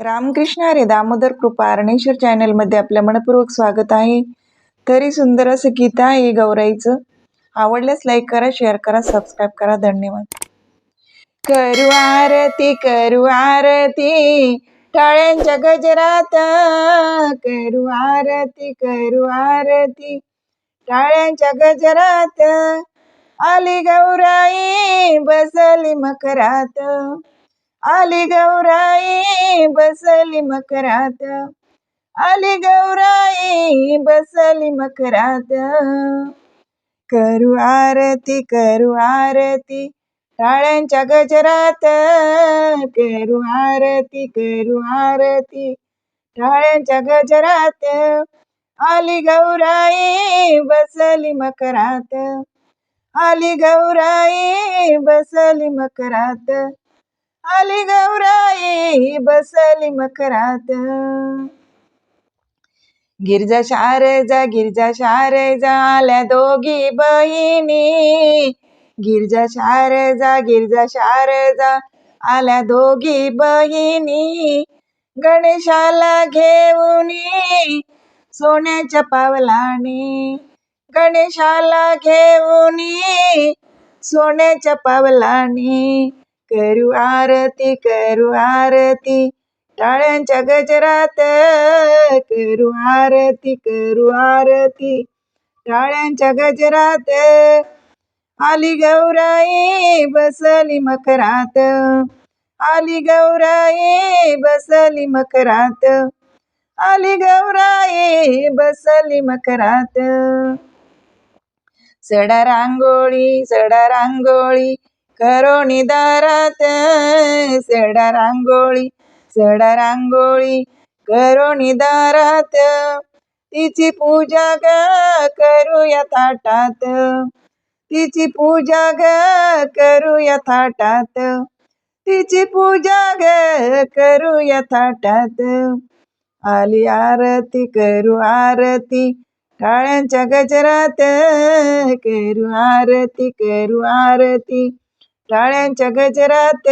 रामकृष्ण अरे दामोदर कृपा अरणेश्वर चॅनलमध्ये आपलं मनपूर्वक स्वागत आहे. तरी सुंदर असं गीत आहे गौराईचं. आवडल्यास लाईक करा शेअर करा सबस्क्राईब करा. धन्यवाद. करू आरती करू आरती टाळ्यांच्या गजरात. करू आरती करू आरती टाळ्यांच्या गजरात. आली गौराई बसली मकरात. आली गौराई बसली मकरात. आली गौराई बसली मकरात. करू आरती करू आरती टाळ्यांच्या गजरात. करू आरती करू आरती टाळ्यांच्या गजरात. आली गौराई बसली मकरात. आली गौराई बसली मकरात. आली गौराई बसली मकरात. गिरजा शारजा गिरजा शारजा आल्या दोघी बहिणी. गिरजा शारजा गिरजा शारजा आल्या दोघी बहिणी. गणेशाला घेऊन सोन्याच्या पावलाने. गणेशाला घेऊन सोन्याच्या पावलाने. करू आरती करू आरती. टाळ्यांच्या गजरात करू आरती करू आरती. टाळ्यांच्या गजरात आली गौराई बसली मकरात आली गौराई बसली मकरात आली गौराई बसली मकरात सडा रांगोळी सडा रांगोळी. करोणी दारात सडा रांगोळी सडा रांगोळी. करोणी दारात तिची पूजा ग करूया ताटात तिची पूजा ग करूया थाटात. तिची पूजा ग करूया थाटात. आली आरती करू आरती. टाळ्यांच्या गजरात करू आरती करू आरती. टाळ्यांच्या गजरात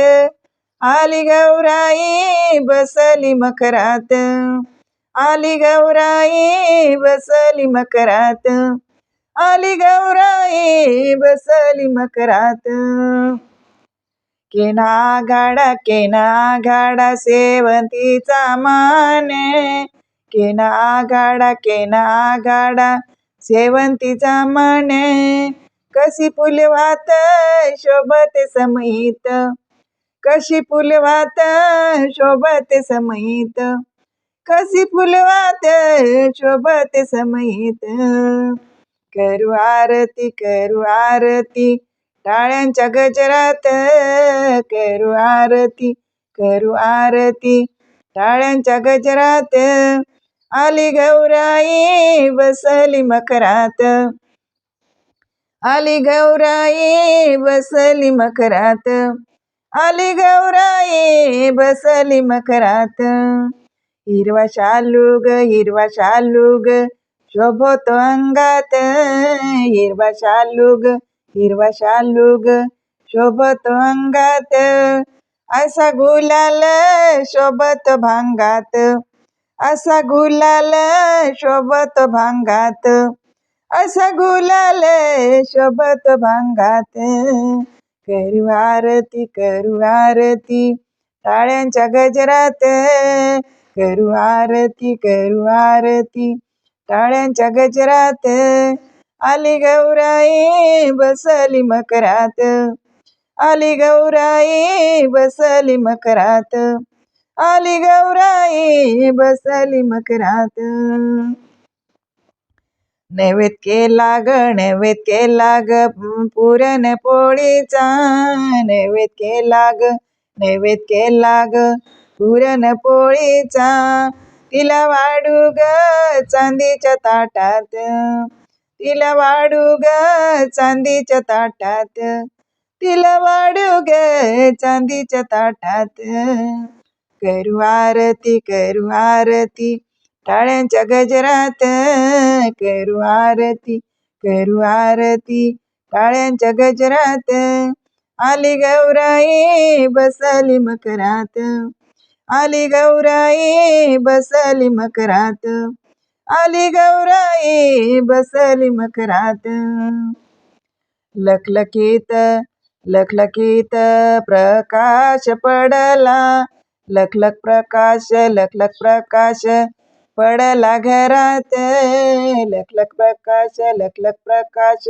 आली गौराई बसली मकरात. आली गौराई बसली मकरात. आली गौराई बसली मकरात. केना गाडा केना गाडा सेवंतीचा मान. केना गाडा केना गाडा सेवंतीचा मान. कशी फुलवात शोभत समयित कशी फुलवात शोभत समयित कशी फुलवात शोभत समयित करू आरती करू आरती टाळ्यांच्या गजरात करू आरती करू आरती टाळ्यांच्या गजरात. आली गौराई बसली मकरात आली गौराये बसली मकरात. आली गौराये बसली मकरात. हिरवा शालूग हिरवा शालूग शोभतो अंगात. हिरवा शालूग हिरवा शालूग शोभतो अंगात. असा गुलाल शोभत भांगात. असा गुलाल शोभत भांगात. असं गुलाले शोभत भांगात. करू आरती करू आरती टाळ्यांच्या गजरात. करू आरती करू आरती टाळ्यांच्या गजरात. आली गौराई बसली मकरात. आली गौराई बसली मकरात. आली गौराई बसली मकरात. नैवेद केला ग नैवेद केला ग पुरण पोळीचा नैवेद केला ग नैवेद केला ग पुरण पोळीचा तिला वाढू ग चांदीच्या ताटात तिला वाढू ग चांदीच्या ताटात तिला वाढू ग चांदीच्या ताटात करू आरती करू आरती टाळ्यांच्या गजरात करू आरती करू आरती. टाळ्यांच्या गजरात आली गौराई बसली मकरात. आली गौराई बसली मकरात. आली गौराई बसली मकरात. लखलखीत लखलखीत प्रकाश पडला. लखलख प्रकाश लखलख प्रकाश पडला घरात. लखलख प्रकाश लखलख प्रकाश.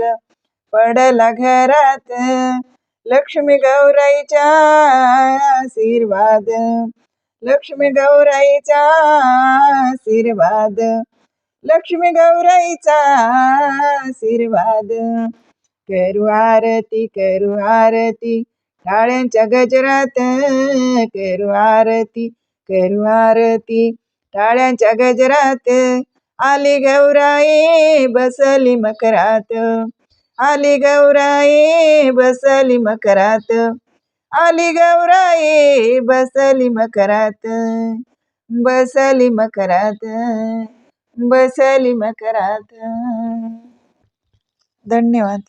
पडला घरात. लक्ष्मी गौराईचा आशीर्वाद. लक्ष्मी गौराईचा आशीर्वाद. लक्ष्मी गौराईचा आशीर्वाद. करू आरती करू आरती. टाळ्यांच्या गजरात. करू आरती करू आरती. टाळ्यांच्या गजरात. आली गौराई बसली मकरात. आली गौराई बसली मकरात. आली गौराई बसली मकरात. बसली मकरात. बसली मकरात. धन्यवाद.